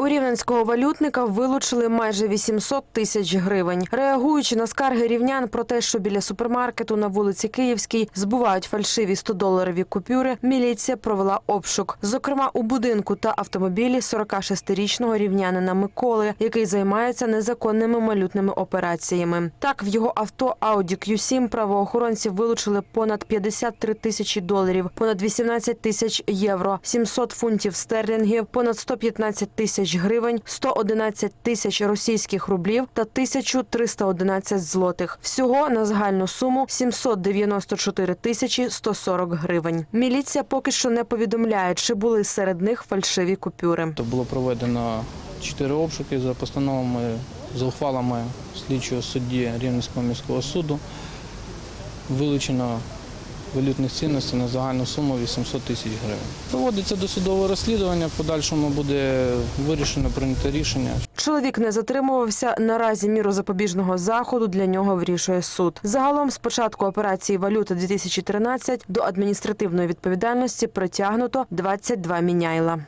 У рівненського валютника вилучили майже 800 тисяч гривень. Реагуючи на скарги рівнян про те, що біля супермаркету на вулиці Київській збувають фальшиві 100-доларові купюри, міліція провела обшук. Зокрема, у будинку та автомобілі 46-річного рівнянина Миколи, який займається незаконними валютними операціями. Так, в його авто Audi Q7 правоохоронці вилучили понад 53 тисячі доларів, понад 18 тисяч євро, 700 фунтів стерлінгів, понад 115 тисяч гривень, 111 тисяч російських рублів та 1311 злотих. Всього на загальну суму 794 тисячі 140 гривень. Міліція поки що не повідомляє, чи були серед них фальшиві купюри. То було проведено чотири обшуки за постановами, за ухвалами слідчого судді Рівненського міського суду. Вилучено валютних цінностей на загальну суму 800 тисяч гривень. Проводиться досудове розслідування, в подальшому буде вирішено прийняти рішення. Чоловік не затримувався. Наразі міру запобіжного заходу для нього вирішує суд. Загалом, з початку операції валюта 2013 до адміністративної відповідальності притягнуто 22 міняйла.